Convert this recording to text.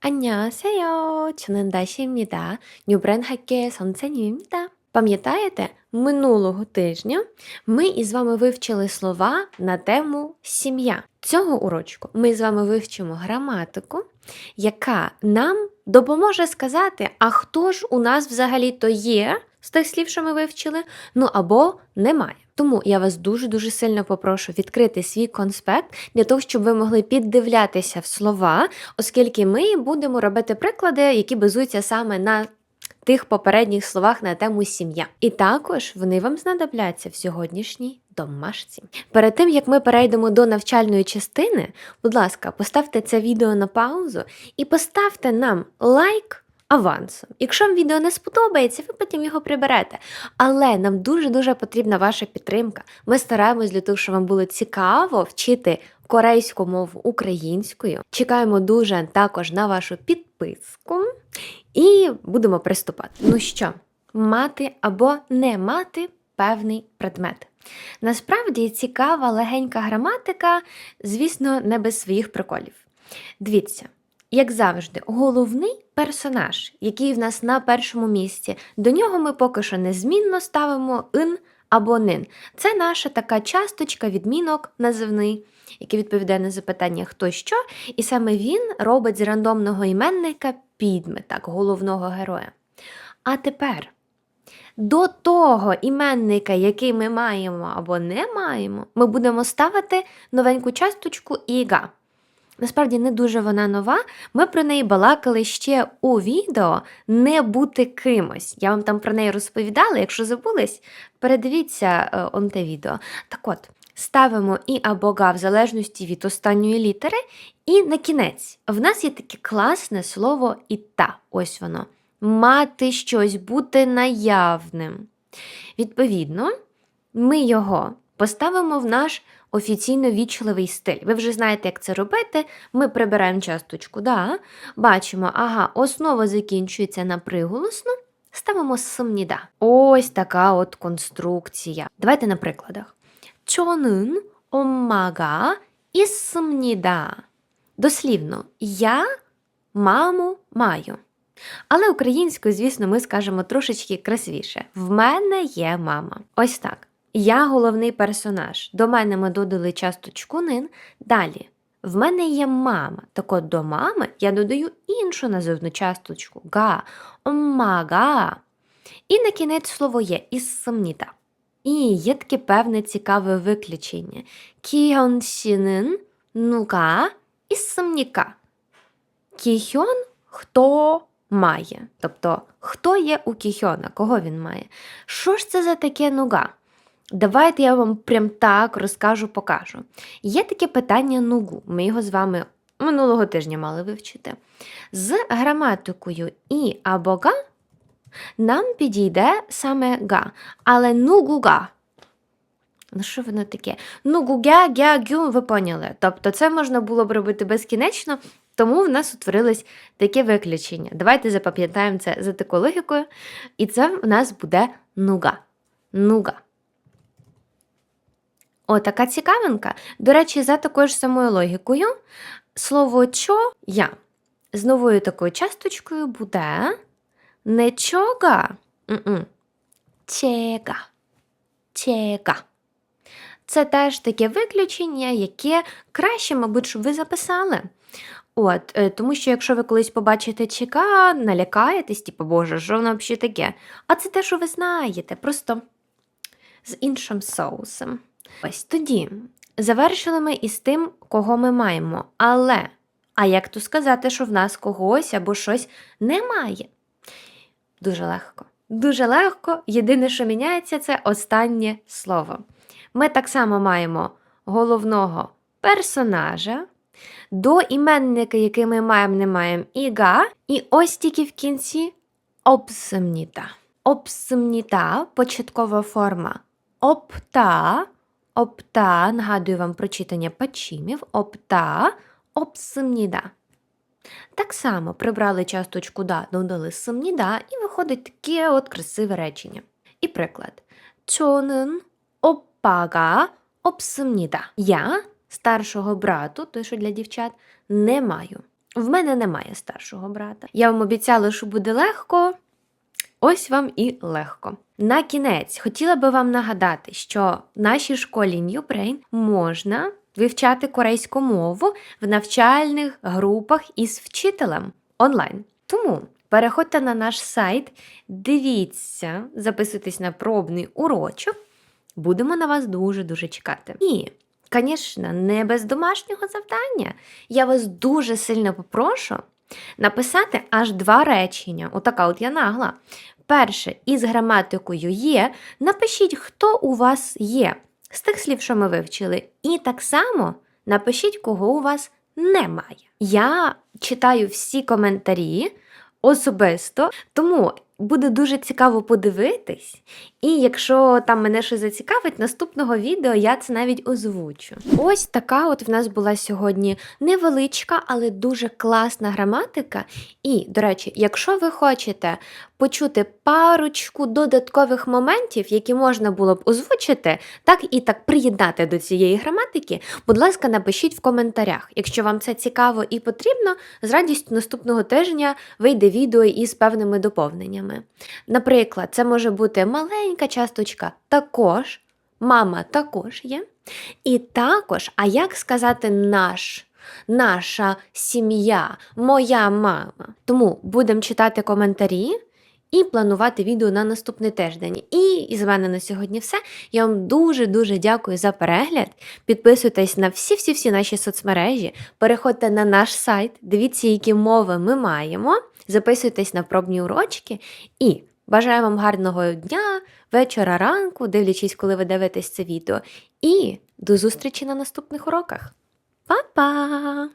안녕하세요. 저는 다시입니다. 뉴브랜 학교의 선생님입니다. Пам'ятаєте, минулого тижня ми із вами вивчили слова на тему сім'я. Цього урочку ми з вами вивчимо граматику, яка нам допоможе сказати, а хто ж у нас взагалі-то є з тих слів, що ми вивчили, ну або немає. Тому я вас дуже-дуже сильно попрошу відкрити свій конспект для того, щоб ви могли піддивлятися в слова, оскільки ми будемо робити приклади, які базуються саме на тих попередніх словах на тему сім'я. І також вони вам знадобляться в сьогоднішній домашці. Перед тим як ми перейдемо до навчальної частини, будь ласка, поставте це відео на паузу і поставте нам лайк. Авансом. Якщо вам відео не сподобається, ви потім його приберете. Але нам дуже-дуже потрібна ваша підтримка. Ми стараємось для того, щоб вам було цікаво вчити корейську мову українською. Чекаємо дуже також на вашу підписку і будемо приступати. Ну що, мати або не мати певний предмет. Насправді цікава легенька граматика, звісно, не без своїх приколів. Дивіться, як завжди, головний персонаж, який в нас на першому місці, до нього ми поки що незмінно ставимо ин або нин. Це наша така часточка, відмінок називний, який відповідає на запитання хто що, і саме він робить з рандомного іменника підметак головного героя. А тепер до того іменника, який ми маємо або не маємо, ми будемо ставити новеньку часточку іга. Насправді не дуже вона нова. Ми про неї балакали ще у відео не бути кимось. Я вам там про неї розповідала. Якщо забулись, передивіться е, он те відео. Так от, ставимо і або га в залежності від останньої літери, і на кінець. В нас є таке класне слово іта. Ось воно. Мати щось, бути наявним. Відповідно, ми його поставимо в наш офіційно вічливий стиль. Ви вже знаєте, як це робити. Ми прибираємо часточку, да. бачимо, ага, основа закінчується на приголосну. Ставимо сумніда. Ось така от конструкція. Давайте на прикладах. Чонун омага і сумніда. Дослівно, я маму маю. Але українською, звісно, ми скажемо трошечки красивіше. В мене є мама. Ось так. Я головний персонаж. До мене ми додали часточку нин. Далі. В мене є мама. Так от до мами я додаю іншу називну часточку га, омага. І на кінець слово є із. І є таке певне цікаве виключення. Кіонсінин, нука із сумніка. Кіхьон хто має. Тобто, хто є у кіхьона, кого він має? Що ж це за таке нуга? Давайте я вам прям так розкажу, покажу. Є таке питання нугу. Ми його з вами минулого тижня мали вивчити. З граматикою і або га нам підійде саме га, але нугуга. Ну, що воно таке? Нугугя, гя, гю, ви поняли. Тобто це можна було б робити безкінечно, тому в нас утворилось таке виключення. Давайте запам'ятаємо це за такою логікою. І це в нас буде нуга. Нуга. О, така цікавинка. До речі, за такою ж самою логікою, слово чо я з новою такою часточкою буде не чога, чега. Чега. Це теж таке виключення, яке краще, мабуть, щоб ви записали. От, е, Тому що якщо ви колись побачите чека, налякаєтесь, типу, Боже, що воно взагалі таке? А це те, що ви знаєте, просто з іншим соусом. Ось тоді завершили ми із тим, кого ми маємо. Але, а як то сказати, що в нас когось або щось немає? Дуже легко. Дуже легко. Єдине, що міняється, це останнє слово. Ми так само маємо головного персонажа. До іменника, який ми маємо, не маємо іга, і ось тільки в кінці обсемніта. Обсемніта початкова форма опта, опта, нагадую вам про читання пачімів, опта, обсемніда. Так само прибрали часточку да, додали сумніда, і виходить таке от красиве речення. І приклад. 저는 오빠가 없습니다. Я старшого брату, той, що для дівчат, не маю. В мене немає старшого брата. Я вам обіцяла, що буде легко. Ось вам і легко. На кінець хотіла би вам нагадати, що в нашій школі New Brain можна вивчати корейську мову в навчальних групах із вчителем онлайн. Тому переходьте на наш сайт, дивіться, записуйтесь на пробний урочок. Будемо на вас дуже-дуже чекати. І, звісно, не без домашнього завдання. Я вас дуже сильно попрошу написати аж два речення. Отака от я нагла. Перше, із граматикою є. Напишіть, хто у вас є з тих слів, що ми вивчили. І так само напишіть, кого у вас немає. Я читаю всі коментарі особисто, тому буде дуже цікаво подивитись. І якщо там мене щось зацікавить, наступного відео я це навіть озвучу. Ось така от в нас була сьогодні невеличка, але дуже класна граматика. І, до речі, якщо ви хочете почути парочку додаткових моментів, які можна було б озвучити, так і так приєднати до цієї граматики, будь ласка, напишіть в коментарях. Якщо вам це цікаво і потрібно, з радістю наступного тижня вийде відео із певними доповненнями. Наприклад, це може бути маленька часточка також, мама також є. І також, а як сказати наш? Наша сім'я, моя мама. Тому будемо читати коментарі і планувати відео на наступний тиждень. І із мене на сьогодні все. Я вам дуже-дуже дякую за перегляд. Підписуйтесь на всі-всі-всі наші соцмережі, переходьте на наш сайт, дивіться, які мови ми маємо, записуйтесь на пробні урочки і бажаю вам гарного дня, вечора, ранку, дивлячись, коли ви дивитесь це відео. І до зустрічі на наступних уроках. Па-па!